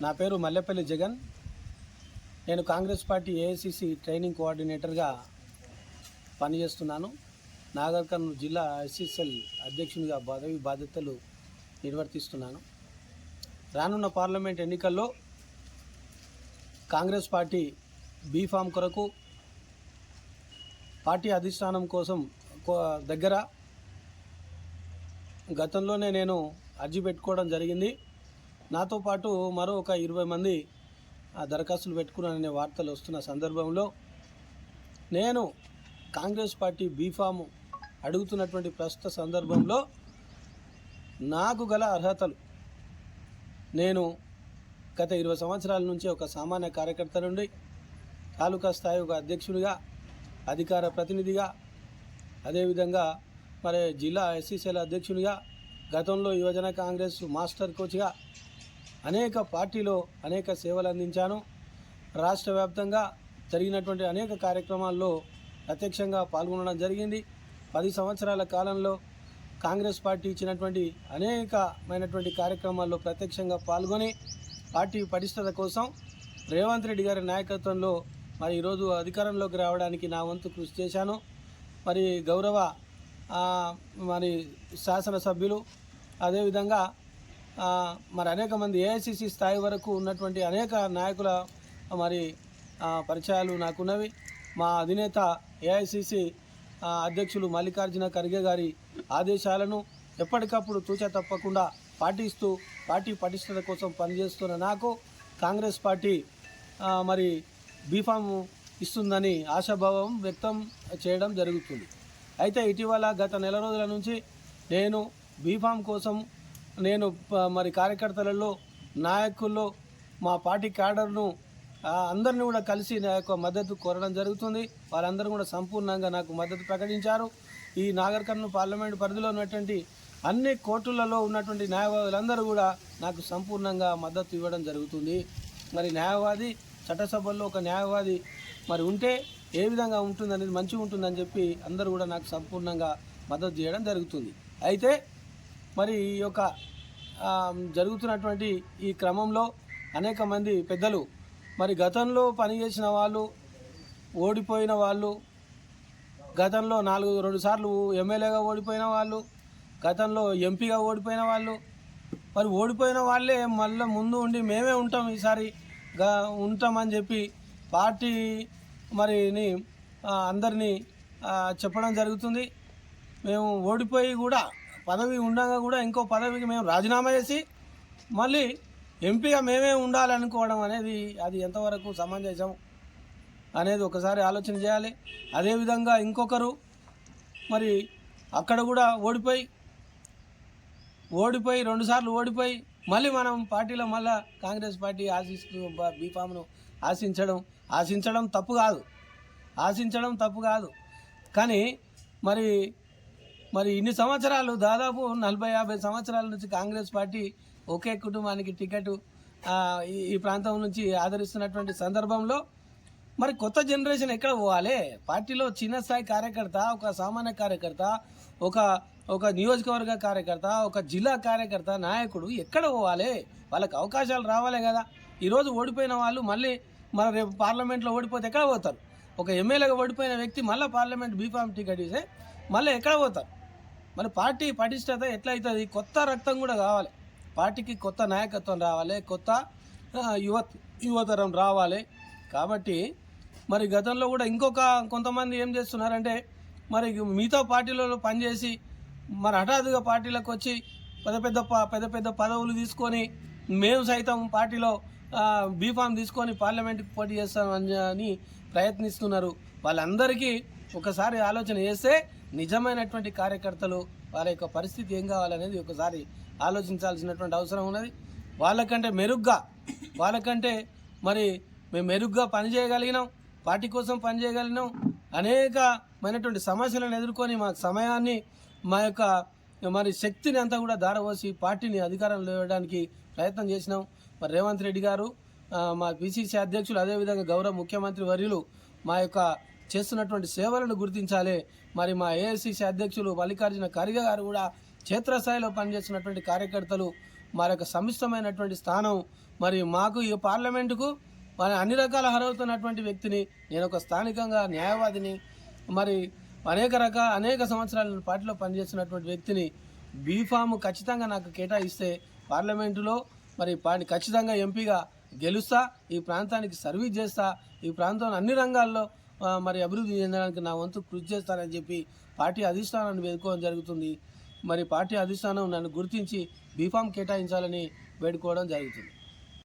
నా పేరు మల్లెపల్లి జగన్. నేను కాంగ్రెస్ పార్టీ ఏఐసిసి ట్రైనింగ్ కోఆర్డినేటర్గా పనిచేస్తున్నాను. నాగర్ కర్నూలు జిల్లా ఎస్ఎస్ఎల్ అధ్యక్షునిగా పదవి బాధ్యతలు నిర్వర్తిస్తున్నాను. రానున్న పార్లమెంట్ ఎన్నికల్లో కాంగ్రెస్ పార్టీ బీఫామ్ కొరకు పార్టీ అధిష్టానం కోసం కో- దగ్గర గతంలోనే నేను అర్జీ పెట్టుకోవడం జరిగింది. నాతో పాటు మరో ఒక ఇరవై మంది ఆ దరఖాస్తులు పెట్టుకున్నాననే వార్తలు వస్తున్న సందర్భంలో నేను కాంగ్రెస్ పార్టీ బీఫామ్ అడుగుతున్నటువంటి ప్రస్తుత సందర్భంలో నాకు గల అర్హతలు. నేను గత ఇరవై సంవత్సరాల నుంచి ఒక సామాన్య కార్యకర్త నుండి తాలూకా స్థాయి ఒక అధ్యక్షుడిగా అధికార ప్రతినిధిగా అదేవిధంగా మరి జిల్లా ఎస్సీసీల అధ్యక్షునిగా గతంలో యువజన కాంగ్రెస్ మాస్టర్ కోచ్గా అనేక పార్టీలో అనేక సేవలు అందించాను. రాష్ట్ర వ్యాప్తంగా జరిగినటువంటి అనేక కార్యక్రమాల్లో ప్రత్యక్షంగా పాల్గొనడం జరిగింది. పది సంవత్సరాల కాలంలో కాంగ్రెస్ పార్టీ ఇచ్చినటువంటి అనేకమైనటువంటి కార్యక్రమాల్లో ప్రత్యక్షంగా పాల్గొని పార్టీ పటిష్టత కోసం రేవంత్ రెడ్డి గారి నాయకత్వంలో మరి ఈరోజు అధికారంలోకి రావడానికి నా వంతు కృషి చేశాను. మరి గౌరవ మరి శాసనసభ్యులు అదేవిధంగా మరి అనేక మంది ఏఐసిసి స్థాయి వరకు ఉన్నటువంటి అనేక నాయకుల మరి పరిచయాలు నాకున్నవి. మా అధినేత ఏఐసిసి అధ్యక్షులు మల్లికార్జున ఖర్గే గారి ఆదేశాలను ఎప్పటికప్పుడు తూచా తప్పకుండా పాటిస్తూ పార్టీ పటిష్టత కోసం పనిచేస్తున్న నాకు కాంగ్రెస్ పార్టీ మరి బీఫామ్ ఇస్తుందని ఆశాభావం వ్యక్తం చేయడం జరుగుతుంది. అయితే ఇటీవల గత నెల రోజుల నుంచి నేను బీఫామ్ కోసం నేను ప- మరి కార్యకర్తలలో నాయకుల్లో మా పార్టీ క్యాడర్ను అందరిని కూడా కలిసి నా యొక్క మద్దతు కోరడం జరుగుతుంది. వారందరూ కూడా సంపూర్ణంగా నాకు మద్దతు ప్రకటించారు. ఈ నాగర్ కర్నూలు పార్లమెంట్ పరిధిలో ఉన్నటువంటి అన్ని కోర్టులలో ఉన్నటువంటి న్యాయవాదులందరూ కూడా నాకు సంపూర్ణంగా మద్దతు ఇవ్వడం జరుగుతుంది. మరి న్యాయవాది చట్టసభల్లో ఒక న్యాయవాది మరి ఉంటే ఏ విధంగా ఉంటుందనేది మంచిగా ఉంటుందని చెప్పి అందరూ కూడా నాకు సంపూర్ణంగా మద్దతు చేయడం జరుగుతుంది. అయితే మరి ఈ యొక్క జరుగుతున్నటువంటి ఈ క్రమంలో అనేక మంది పెద్దలు మరి గతంలో పనిచేసిన వాళ్ళు ఓడిపోయిన వాళ్ళు గతంలో నాలుగు రెండు సార్లు ఎమ్మెల్యేగా ఓడిపోయిన వాళ్ళు గతంలో ఎంపీగా ఓడిపోయిన వాళ్ళు మరి ఓడిపోయిన వాళ్ళే మళ్ళీ ముందు ఉండి మేమే ఉంటాం ఈసారి గా ఉంటామని చెప్పి పార్టీ మరిని అందరినీ చెప్పడం జరుగుతుంది. మేము ఓడిపోయి కూడా పదవి ఉండగా కూడా ఇంకో పదవికి మేము రాజీనామా చేసి మళ్ళీ ఎంపీగా మేమే ఉండాలనుకోవడం అనేది అది ఎంతవరకు సమంజసం అనేది ఒకసారి ఆలోచన చేయాలి. అదేవిధంగా ఇంకొకరు మరి అక్కడ కూడా ఓడిపోయి ఓడిపోయి రెండుసార్లు ఓడిపోయి మళ్ళీ మనం పార్టీలో మళ్ళా కాంగ్రెస్ పార్టీ ఆశిస్తూ బీఫామ్ను ఆశించడం ఆశించడం తప్పు కాదు. ఆశించడం తప్పు కాదు. కానీ మరి మరి ఇన్ని సంవత్సరాలు దాదాపు నలభై యాభై సంవత్సరాల నుంచి కాంగ్రెస్ పార్టీ ఒకే కుటుంబానికి టికెట్ ఈ ఈ ప్రాంతం నుంచి ఆదరిస్తున్నటువంటి సందర్భంలో మరి కొత్త జనరేషన్ ఎక్కడ పోవాలి? పార్టీలో చిన్న స్థాయి కార్యకర్త ఒక సామాన్య కార్యకర్త ఒక ఒక నియోజకవర్గ కార్యకర్త ఒక జిల్లా కార్యకర్త నాయకుడు ఎక్కడ పోవాలి? వాళ్ళకి అవకాశాలు రావాలి కదా. ఈరోజు ఓడిపోయిన వాళ్ళు మళ్ళీ మన రేపు పార్లమెంట్లో ఓడిపోతే ఎక్కడ పోతారు? ఒక ఎమ్మెల్యేగా ఓడిపోయిన వ్యక్తి మళ్ళీ పార్లమెంట్ బీఫామ్ టికెట్ ఇస్తే మళ్ళీ ఎక్కడ పోతారు? మరి పార్టీ పటిష్టత ఎట్లయితుంది? కొత్త రక్తం కూడా కావాలి. పార్టీకి కొత్త నాయకత్వం రావాలి కొత్త యువ యువత యువతరం రావాలి. కాబట్టి మరి గతంలో కూడా ఇంకొక కొంతమంది ఏం చేస్తున్నారంటే మరి మిగతా పార్టీలలో పనిచేసి మరి హఠాత్తుగా పార్టీలకు వచ్చి పెద్ద పెద్ద పెద్ద పెద్ద పదవులు తీసుకొని మేము సైతం పార్టీలో బీఫామ్ తీసుకొని పార్లమెంట్కి పోటీ చేస్తామని అని ప్రయత్నిస్తున్నారు. వాళ్ళందరికీ ఒకసారి ఆలోచన చేస్తే నిజమైనటువంటి కార్యకర్తలు వాళ్ళ యొక్క పరిస్థితి ఏం కావాలనేది ఒకసారి ఆలోచించాల్సినటువంటి అవసరం ఉన్నది. వాళ్ళకంటే మెరుగ్గా వాళ్ళకంటే మరి మేము మెరుగ్గా పనిచేయగలిగినాం పార్టీ కోసం పనిచేయగలిగినాం అనేకమైనటువంటి సమస్యలను ఎదుర్కొని మా సమయాన్ని మా యొక్క మరి శక్తిని అంతా కూడా దారవోసి పార్టీని అధికారంలో ఇవ్వడానికి ప్రయత్నం చేసినాం. మరి రేవంత్ రెడ్డి గారు మా పిసిసి అధ్యక్షులు అదేవిధంగా గౌరవ ముఖ్యమంత్రి వర్యులు మా యొక్క చేస్తున్నటువంటి సేవలను గుర్తించాలి. మరి మా ఏఐసిసి అధ్యక్షులు మల్లికార్జున ఖర్గే గారు కూడా క్షేత్రస్థాయిలో పనిచేస్తున్నటువంటి కార్యకర్తలు మరి యొక్క సమిష్టమైనటువంటి స్థానం. మరి మాకు ఈ పార్లమెంటుకు మరి అన్ని రకాల అర్హతన్నటువంటి వ్యక్తిని నేను ఒక స్థానికంగా న్యాయవాదిని మరి అనేక రకాల అనేక సంవత్సరాల పార్టీలో పనిచేస్తున్నటువంటి వ్యక్తిని బీఫామ్ ఖచ్చితంగా నాకు కేటాయిస్తే పార్లమెంటులో మరి పార్టీ ఖచ్చితంగా ఎంపీగా గెలుస్తా ఈ ప్రాంతానికి సర్వీస్ చేస్తా ఈ ప్రాంతంలో అన్ని రంగాల్లో మరి అభివృద్ధి చెందడానికి నా వంతు కృషి చేస్తానని చెప్పి పార్టీ అధిష్టానాన్ని వేడుకోవడం జరుగుతుంది. మరి పార్టీ అధిష్టానం నన్ను గుర్తించి బీఫామ్ కేటాయించాలని వేడుకోవడం జరుగుతుంది.